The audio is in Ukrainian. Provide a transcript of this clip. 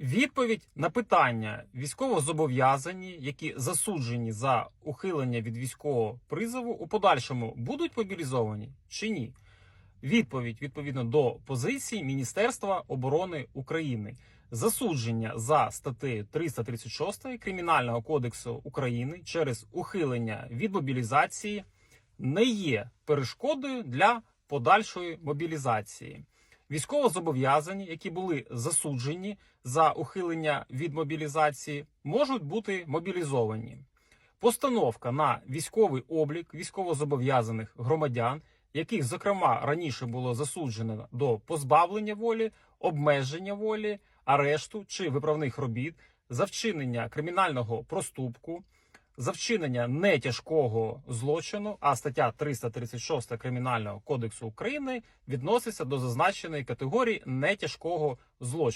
Відповідь на питання військовозобов'язані, які засуджені за ухилення від військового призову, у подальшому будуть мобілізовані чи ні? Відповідь відповідно до позиції Міністерства оборони України. Засудження за статтею 336 Кримінального кодексу України через ухилення від мобілізації не є перешкодою для подальшої мобілізації. Військовозобов'язані, які були засуджені за ухилення від мобілізації, можуть бути мобілізовані. Постановка на військовий облік військовозобов'язаних громадян, яких, зокрема, раніше було засуджено до позбавлення волі, обмеження волі, арешту чи виправних робіт за вчинення кримінального проступку, за вчинення нетяжкого злочину, а стаття 336 Кримінального кодексу України відноситься до зазначеної категорії нетяжкого злочину.